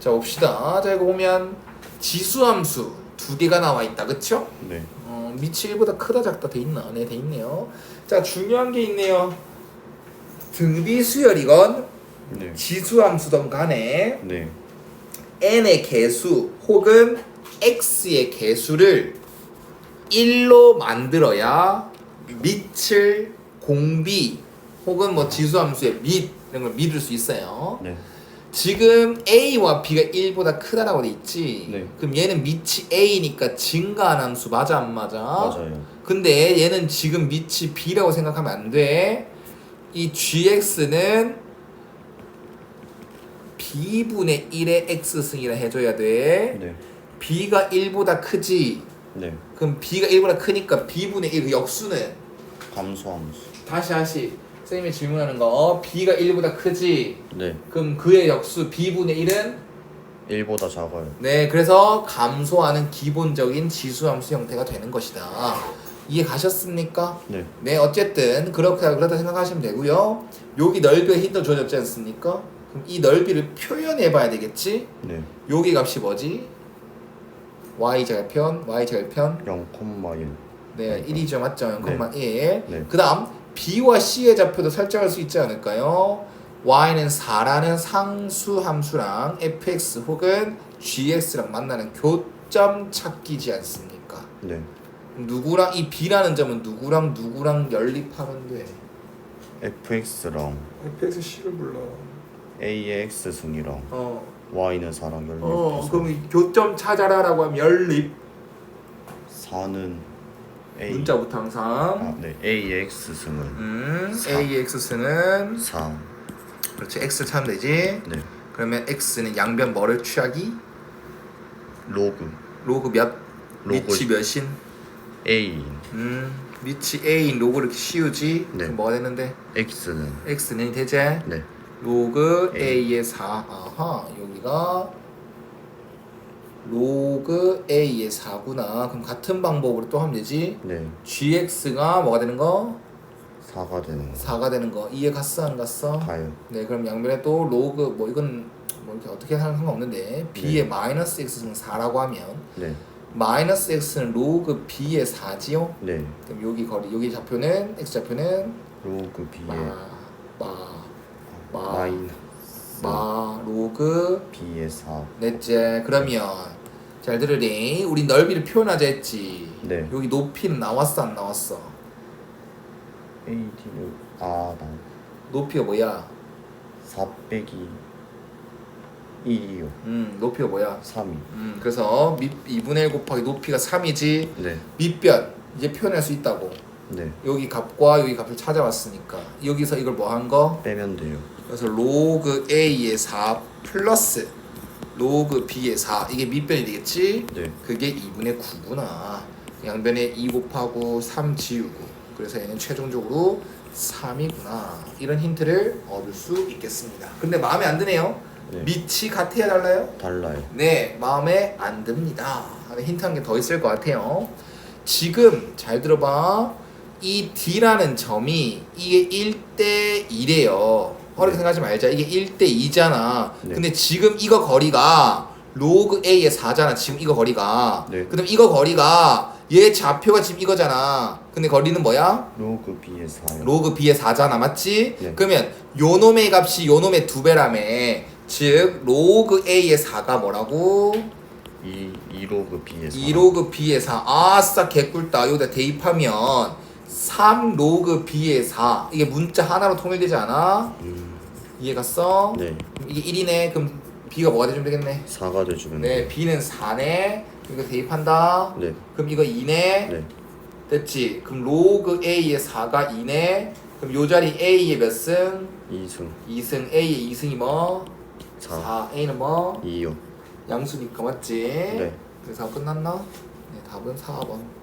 자 봅시다. 자 이거 보면 지수함수 두 개가 나와 있다. 그쵸? 네. 어, 밑이 1보다 크다 작다 돼 있나? 네, 돼 있네요. 자 중요한 게 있네요. 등비 수열이건 네. 지수함수든 간에 네. n의 개수 혹은 x의 개수를 1로 만들어야 밑을 공비 혹은 뭐 지수함수의 밑 이런 걸 믿을 수 있어요. 네. 지금 a와 b가 1보다 크다라고 돼 있지. 네. 그럼 얘는 밑이 a니까 증가한 함수 맞아 안 맞아? 맞아요. 근데 얘는 지금 밑이 b라고 생각하면 안 돼. 이 gx는 b분의 1의 x승이라 해줘야 돼. 네. b가 1보다 크지. 네. 그럼 b가 1보다 크니까 b분의 1 그 역수는 감소함수. 다시 다시 선생님이 질문하는 거 b가 1보다 크지. 네. 그럼 그의 역수 b분의 1은 1보다 작아요. 네, 그래서 감소하는 기본적인 지수함수 형태가 되는 것이다. 이해 가셨습니까? 네. 네, 어쨌든 그렇게 그렇다 생각하시면 되고요. 여기 넓이에 힌트 줘줬지 않습니까? 그럼 이 넓이를 표현해 봐야 되겠지? 네. 여기 값이 뭐지? y 제곱 편, y 제곱 편. 0,1. 네, 1이죠, 맞죠? 0,1. 네. 그 다음 b와 c의 좌표도 설정할 수 있지 않을까요? y는 4라는 상수 함수랑 fx 혹은 gx랑 만나는 교점 찾기지 않습니까? 네. 누구랑 이 b라는 점은 누구랑 누구랑 연립하면 돼? fx랑 fx c를 불러. a의 x승이랑 어. y는 4랑 연립해서 어, 그럼 이 교점 찾아라라고 하면 연립 4는 a 문자부터 항상 아, 네. a의 x승은 음, 사. AX는 4. 그렇지 X 찾으면 되지. 네. 그러면 X는 양변 뭐를 취하기? 로그 로그 몇? 로그 밑이 몇인? a 음, 밑이 A인 로그를 이렇게 씌우지. 네. 그럼 뭐가 되는데? x는 X는 되지? 네. 로그 A. A의 4. 아하, 여기가 로그 A의 4구나. 그럼 같은 방법으로 또 하면 되지. 네. GX가 뭐가 되는 거? 4가 되는 거. 4가 되는 거. 이해 갔어 안 갔어? 가요. 네, 그럼 양변에 또 로그 뭐 이건 뭐 이렇게 어떻게 하는 상관없는데 b의 마이너스 x는 4라고 하면 네. 마이너스 x는 로그 b의 4지요. 네. 그럼 여기 거리 여기 좌표는 x 좌표는 로그 b의 마 마 마. 마이너스 마 로그 b의 4. 넷째 그러면 잘 들으리 우리 넓이를 표현하자 했지. 네. 여기 높이는 나왔어 안 나왔어? AD는 아, 나 높이가 뭐야? 4 빼기 1이요. 음 높이가 뭐야? 3이. 음 그래서 밑 2분의 1 곱하기 높이가 3이지 네. 밑변 이제 표현할 수 있다고 네. 여기 값과 여기 값을 찾아왔으니까 여기서 이걸 뭐 한 거? 빼면 돼요. 그래서 로그 A의 4 플러스 로그 B의 4 이게 밑변이 되겠지? 네. 그게 2분의 9구나 양변에 2 곱하고 3 지우고 그래서 얘는 최종적으로 3이구나 이런 힌트를 얻을 수 있겠습니다 근데 마음에 안 드네요 네. 밑이 같아야 달라요? 달라요. 네, 마음에 안 듭니다. 하는 힌트 한 개 더 있을 것 같아요. 지금 잘 들어봐. 이 D라는 점이 이게 1대 2래요. 어렵게 생각하지 말자. 이게 1대 2잖아. 네. 근데 지금 이거 거리가 로그 A의 4잖아. 지금 이거 거리가. 네. 그럼 이거 거리가 얘 좌표가 지금 이거잖아. 근데 거리는 뭐야? 로그 b의 4요. 로그 b의 4잖아 맞지? 네. 그러면 요 놈의 값이 요 놈의 두 배라며 즉 로그 a의 4가 뭐라고? 2 2로그 b의 4. 2로그 b의 4 아싸 개꿀다 여기다 대입하면 3 로그 b의 4 이게 문자 하나로 통일되지 않아? 음. 이해 갔어? 네. 이게 1이네 그럼 b가 뭐가 되면 되겠네 4가 돼 주면 네 b는 4네 이거 대입한다 네. 그럼 이거 2네 네. 됐지? 그럼 로그 a의 4가 2네 그럼 요 자리 a의 몇 승? 2승 2승 A의 2승이 뭐? 4. 4 A는 뭐? 2요. 양수니까 맞지? 네. 그래서 끝났나? 네 답은 4번